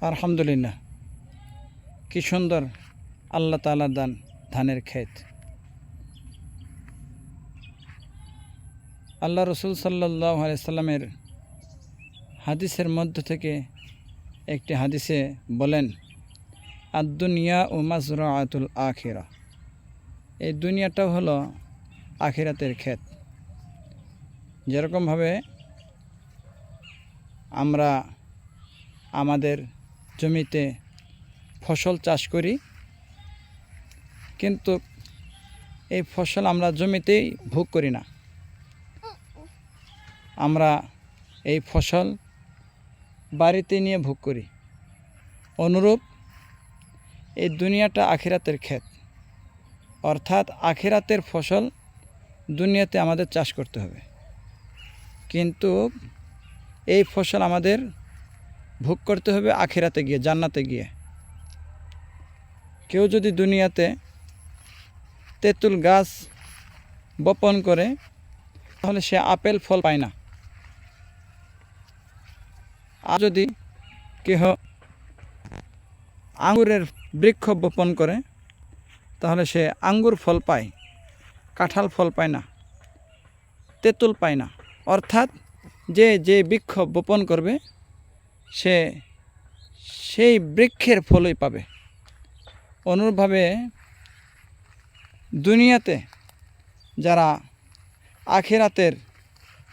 আলহামদুলিল্লাহ। কি সুন্দর আল্লাহ তাআলার দান, ধানের ক্ষেত। আল্লাহ রসুল সাল্লাহ আলাইসাল্লামের হাদিসের মধ্য থেকে একটি হাদিসে বলেন আদুনিয়া ও মাজরাআতুল আখিরা। এই দুনিয়াটাও হলো আখিরাতের ক্ষেত। যেরকমভাবে আমরা আমাদের জমিতে ফসল চাষ করি। কিন্তু এই ফসল আমরা জমিতেই ভোগ করি না। আমরা এই ফসল বাড়িতে নিয়ে ভোগ করি। অনুরূপ এই দুনিয়াটা আখিরাতের ক্ষেত। অর্থাৎ আখিরাতের ফসল দুনিয়াতে আমাদের চাষ করতে হবে। কিন্তু এই ফসল আমাদের ভোগ করতে হবে আখেরাতে গিয়ে, জান্নাতে গিয়ে। কেউ যদি দুনিয়াতে তেঁতুল গাছ বপন করে, তাহলে সে আপেল ফল পায় না। আর যদি কেহ আঙ্গুরের বৃক্ষ বপন করে, তাহলে সে আঙ্গুর ফল পায়, কাঁঠাল ফল পায় না, তেঁতুল পায় না। অর্থাৎ যে যে বৃক্ষ বপন করবে সে সেই বৃক্ষের ফলই পাবে। অনুরূপভাবে দুনিয়াতে যারা আখেরাতের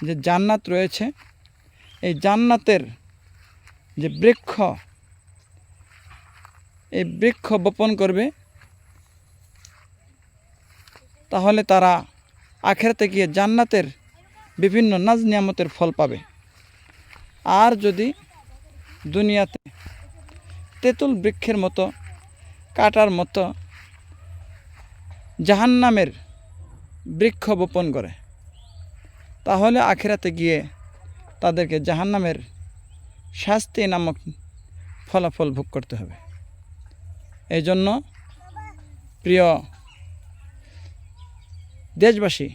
যে জান্নাত রয়েছে, এই জান্নাতের যে বৃক্ষ, এই বৃক্ষ বপন করবে, তাহলে তারা আখেরাতে গিয়ে জান্নাতের বিভিন্ন নাজ নিয়ামতের ফল পাবে। আর যদি দুনিয়াতে তেঁতুল বৃক্ষের মতো, কাটার মতো জাহান্নামের বৃক্ষ বপন করে। তাহলে আখেরাতে গিয়ে তাদেরকে জাহান্নামের শাস্তি নামক ফলাফল ভোগ করতে হবে। এই জন্য প্রিয় দেশবাসী,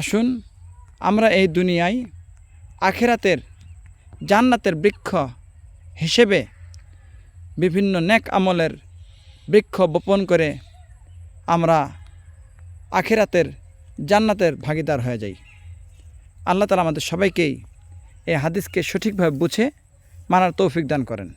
আসুন আমরা এই দুনিয়ায় আখেরাতের জান্নাতের বৃক্ষ হিসেবে বিভিন্ন নেক আমলের বৃক্ষ বপন করে আমরা আখেরাতের জান্নাতের ভাগিদার হয়ে যাই। আল্লাহ তালা আমাদের সবাইকেই এই হাদিসকে সঠিকভাবে বুঝে মানার তৌফিক দান করেন।